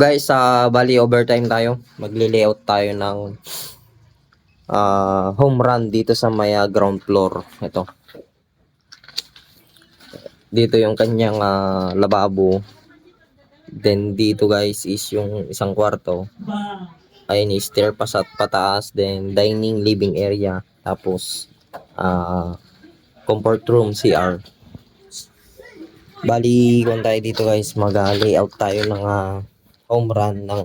Guys, sa bali overtime tayo. Magli-layout tayo ng ah, home run dito sa may ah, ground floor. Ito. Dito yung kanyang ah, lababo. Then dito guys is yung isang kwarto. Ayun, stair pa sa pataas. Then dining, living area. Tapos ah, comfort room, CR. Bali, kung tayo dito guys, mag-layout tayo ng ah, home run ng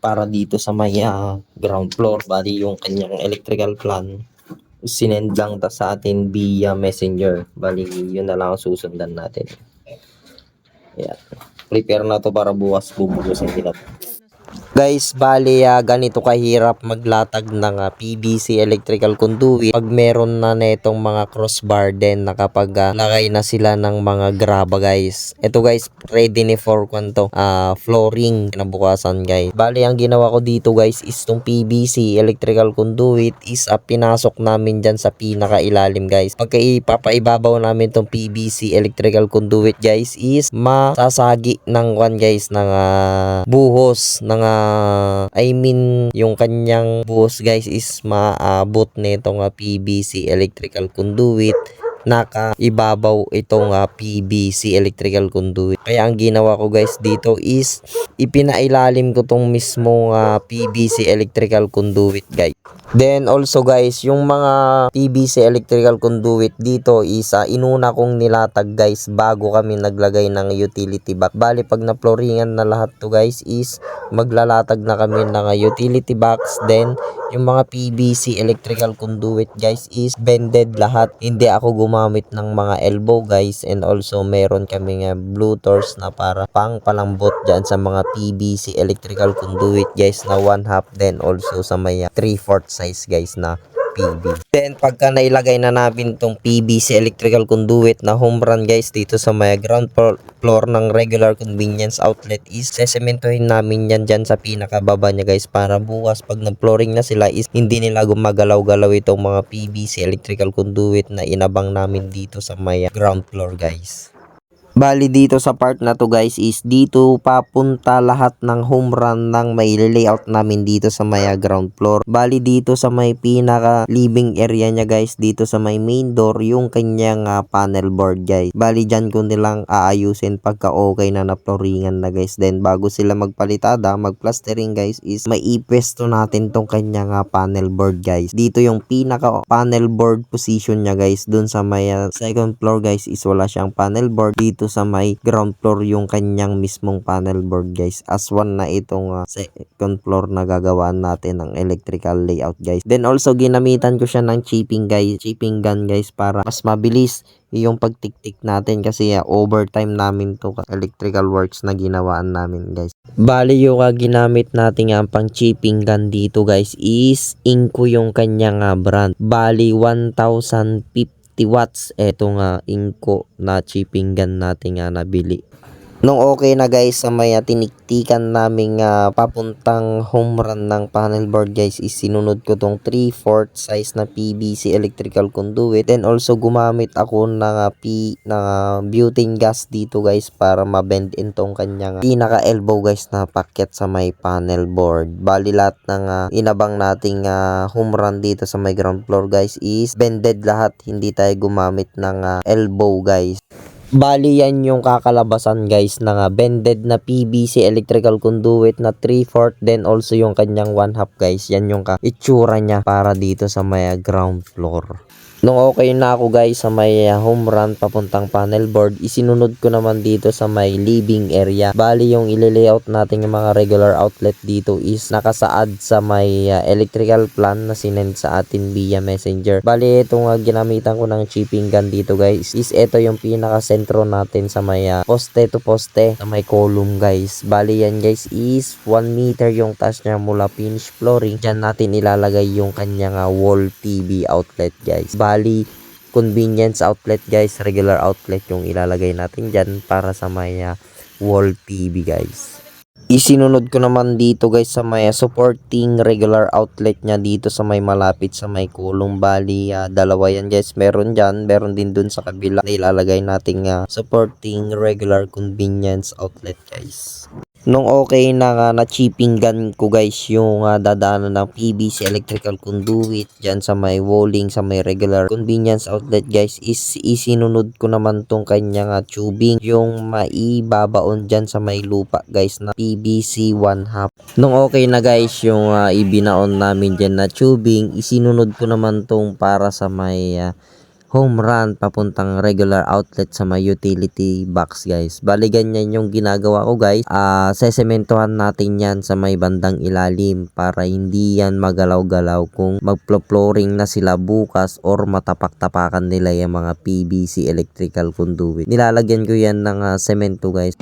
para dito sa may ah, ground floor. Bali, yung kanyang electrical plan, sinend lang ta sa atin via messenger. Bali, yun na lang ang susundan natin. Ayan. Prepare na to para bukas bubugusin kita. Guys, bali ah, ganito kahirap maglatag ng ah, PVC electrical conduit pag meron na netong mga crossbar din na kapag ah, lagay na sila ng mga graba guys. Ito guys, ready ni for kwanto ah, flooring kinabukasan guys. Bali ang ginawa ko dito guys is tong PVC electrical conduit is ah, pinasok namin dyan sa pinakailalim guys. Pagka ipapaibabaw namin tong PVC electrical conduit guys is masasagi ng kwan guys ng ah, buhos ng ah, I mean yung kanyang buhos guys is maabot nitong ah, PVC electrical conduit nakaibabaw itong ah, PVC electrical conduit. Kaya ang ginawa ko guys dito is ipinailalim ko tong mismong ah, PVC electrical conduit guys. Then also guys, yung mga PVC electrical conduit dito is ah, inuna kong nilatag guys bago kami naglagay ng utility box. Bali pag na-flooringan na lahat to guys is maglalatag na kami ng utility box. Then yung mga PVC electrical conduit guys is bended lahat. Hindi ako gumamit ng mga elbow guys and also meron kami nga bluetooth na para pang palambot dyan sa mga PVC electrical conduit guys na 1 half then also sa may 3 4 size guys na PV. Then pagka nailagay na namin tong PVC electrical conduit na home run guys dito sa may ground floor, floor ng regular convenience outlet is sesementohin namin yan dyan sa pinakababa niya guys para bukas pag nag-flooring na sila is hindi nila gumagalaw-galaw itong mga PVC electrical conduit na inabang namin dito sa may ground floor guys. Bali dito sa part na to guys is dito papunta lahat ng home run ng may layout namin dito sa may ah, ground floor. Bali dito sa may pinaka living area niya guys dito sa may main door yung kanyang ah, panel board guys. Bali dyan ko nilang aayusin pagka okay na na flooringan na guys. Then bago sila magpalitada magplastering guys is may ipwesto natin tong kanyang ah, panel board guys. Dito yung pinaka panel board position niya guys dun sa may ah, second floor guys is wala siyang panel board. Dito sa may ground floor yung kanyang mismong panel board guys. As one na itong ah, second floor na gagawaan natin ng electrical layout guys. Then also ginamitan ko siya ng chipping guys, chipping gun guys para mas mabilis yung pagtiktik natin kasi ah, overtime namin to electrical works na ginawaan namin guys. Bali yung ah, ginamit natin ang pang chipping gun dito guys is Inco yung kanyang ah, brand. Bali 1050 watts eto nga Inco na chipping gun natin nga nabili. Nung okay na guys sa may ah, tiniktikan namin nga papuntang home run ng panel board guys is sinunod ko tong 3/4 size na PVC electrical conduit then also gumamit ako ng ah, P ng ah, butane gas dito guys para ma-bend in tong kanyang ah, pinaka elbow guys na packet sa may panel board. Bali lahat ng ah, inabang nating ah, home run dito sa may ground floor guys is bended lahat hindi tayo gumamit ng ah, elbow guys. Bali yan yung kakalabasan guys ng ah, bended na PVC electrical conduit na 3/4 then also yung kanyang 1 half guys. Yan yung itsura niya para dito sa may ground floor. Nung okay na ako guys sa may ah, home run papuntang panel board, isinunod ko naman dito sa may living area. Bali yung ile-layout natin yung mga regular outlet dito is nakasaad sa may ah, electrical plan na sinend sa atin via messenger. Bali ito nga ginamitan ko ng chipping gun dito guys is ito yung pinaka sentro natin sa may ah, poste to poste sa may column guys. Bali yan guys is 1 meter yung taas niya mula finish flooring. Diyan natin ilalagay yung kanyang ah, wall TV outlet guys. Bali convenience outlet guys, regular outlet yung ilalagay natin dyan para sa may ah, wall TV guys. Isinunod ko naman dito guys sa may supporting regular outlet niya dito sa may malapit sa may kulong. Bali ah, dalawa yan guys. Meron dyan. Meron din dun sa kabila na ilalagay nating ah, supporting regular convenience outlet guys Nung okay na nga na chipping gun ko guys yung uh, dadaanan ng PVC electrical conduit dyan sa may walling sa may regular convenience outlet guys is isinunod ko naman tong kanyang uh, tubing yung maibabaon dyan sa may lupa guys na PVC 1 half. Nung okay na guys yung uh, ibinaon namin dyan na tubing isinunod ko naman tong para sa may uh, home run papuntang regular outlet sa may utility box guys. Bali ganyan yung ginagawa ko guys. Ah, sesementohan natin yan sa may bandang ilalim para hindi yan magalaw-galaw kung magplo-flooring na sila bukas or matapak-tapakan nila yung mga PVC electrical conduit. Nilalagyan ko yan ng ah, semento guys.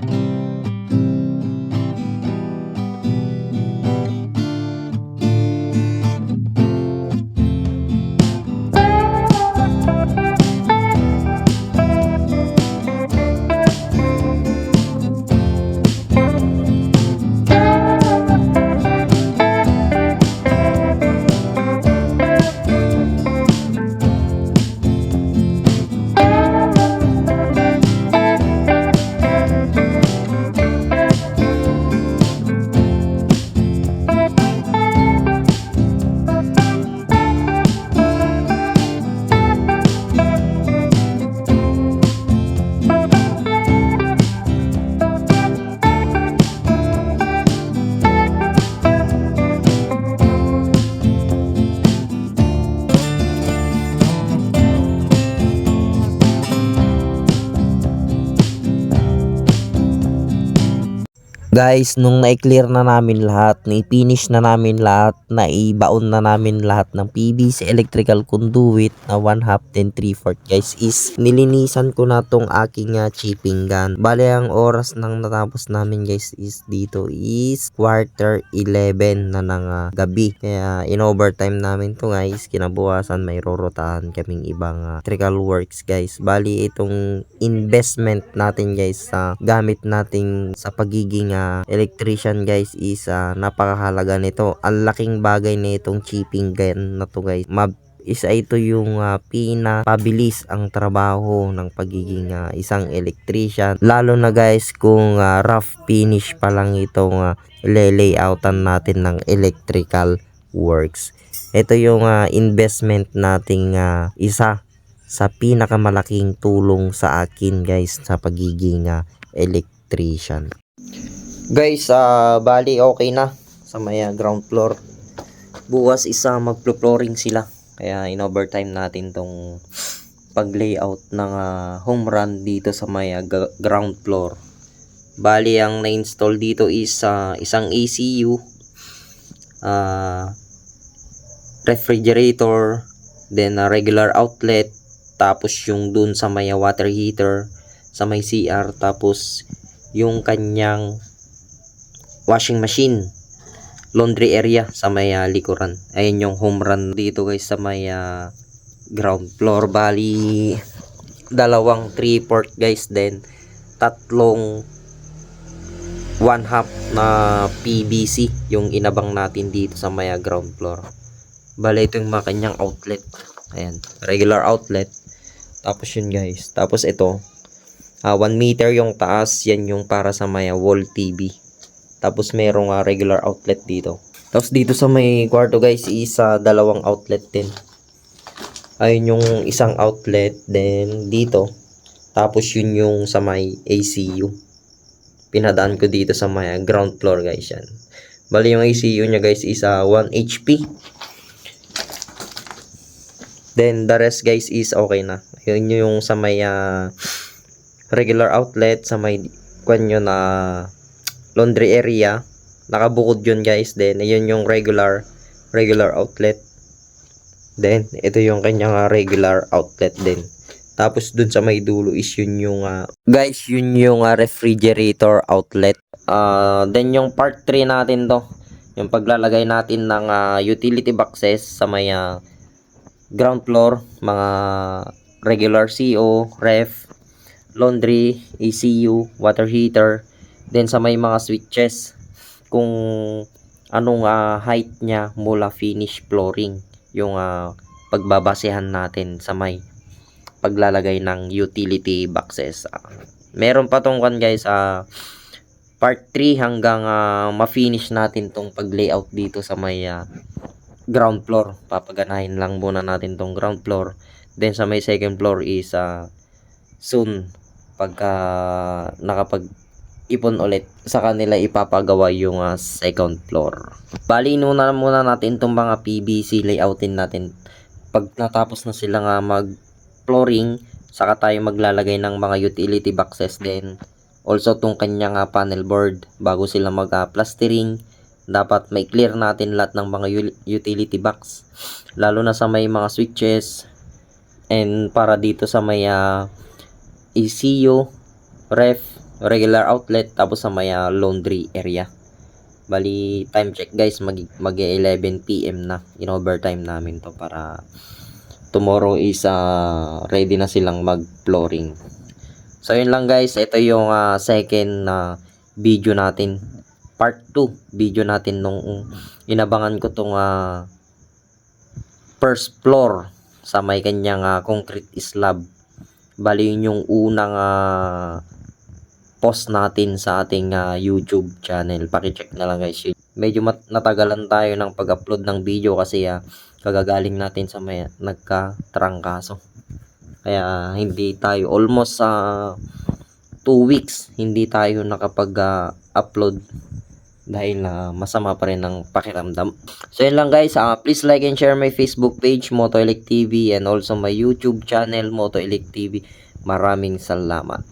Guys, nung na-clear na namin lahat, na-finish na namin lahat, naibaon na namin lahat ng PVC electrical conduit na 1 half then 3 fourth guys is nilinisan ko na tong aking uh, chipping gun. Bale ang oras nang natapos namin guys is dito is quarter 11 na ng uh, gabi. Kaya in overtime namin to guys, kinabukasan may rorotahan kaming ibang uh, electrical works guys. Bali itong investment natin guys sa gamit nating sa pagiging uh, electrician guys is uh, napakahalaga nito. Ang laking bagay na itong chipping gun na to guys. Mab isa ito yung uh, pinapabilis ang trabaho ng pagiging uh, isang electrician. Lalo na guys kung uh, rough finish pa lang itong uh, layoutan natin ng electrical works. Ito yung uh, investment nating uh, isa sa pinakamalaking tulong sa akin guys sa pagiging uh, electrician. Guys, ah bali okay na sa may ah, ground floor. Bukas isa magplo-flooring sila. Kaya in overtime natin tong pag-layout ng ah, home run dito sa may ga- ground floor. Bali ang na-install dito is ah, isang ECU, ah refrigerator, then a regular outlet, tapos yung dun sa may water heater, sa may CR, tapos yung kanyang washing machine laundry area sa may uh, likuran. Ayun yung home run dito guys sa may uh, ground floor. Bali dalawang 3 port guys then tatlong one half na PVC yung inabang natin dito sa may uh, ground floor. Bali ito yung mga kanyang outlet. Ayan regular outlet. Tapos yun guys. Tapos ito 1 meter yung taas. Yan yung para sa may uh, wall TV tapos merong uh, regular outlet dito. Tapos dito sa may kwarto guys, isa dalawang outlet din. Ayun yung isang outlet then dito. Tapos yun yung sa may ACU. Pinadaan ko dito sa may ground floor guys yan. Bali yung ACU niya guys is uh, 1 HP. Then the rest guys is okay na. Ayun yung sa may uh, regular outlet sa may kwan yun na uh, laundry area. Nakabukod yun guys. Then, ayun yung regular regular outlet. Then, ito yung kanyang uh, regular outlet din. Tapos, dun sa may dulo is yun yung uh, guys, yun yung uh, refrigerator outlet. Uh, then, yung part 3 natin to. Yung paglalagay natin ng uh, utility boxes sa may uh, ground floor. Mga regular CO, ref, laundry, ECU, water heater, Then sa may mga switches kung anong uh, height niya mula finish flooring yung uh, pagbabasehan natin sa may paglalagay ng utility boxes. Uh, meron pa tong one guys uh, part 3 hanggang ah, ma-finish natin tong pag-layout dito sa may ah, ground floor. Papaganahin lang muna natin tong ground floor. Then sa may second floor is ah, soon pagka nakapag ipon ulit sa kanila ipapagawa yung ah, second floor. Bali inuna muna natin tong mga PVC layoutin natin. Pag natapos na sila nga mag flooring, saka tayo maglalagay ng mga utility boxes din. Also tong kanyang ah, panel board bago sila mag ah, plastering dapat may clear natin lahat ng mga utility box lalo na sa may mga switches and para dito sa may ah, ECU, ref, regular outlet, tapos sa may ah, laundry area. Bali, time check guys, mag, mag 11 p.m. na. In overtime namin to para tomorrow is ah, ready na silang mag flooring. So yun lang guys, ito yung ah, second na video natin. Part 2 video natin nung inabangan ko tong ah, first floor sa may kanyang ah, concrete slab. Bali yun yung unang ah, post natin sa ating ah, YouTube channel. Paki-check na lang guys. Medyo mat- natagalan tayo ng pag-upload ng video kasi ah, kagagaling natin sa may nagka-trangkaso. Kaya hindi tayo almost sa 2 weeks hindi tayo nakapag-upload dahil na masama pa rin ang pakiramdam. So yun lang guys, ah, please like and share my Facebook page Moto Elect TV and also my YouTube channel Moto Elect TV. Maraming salamat.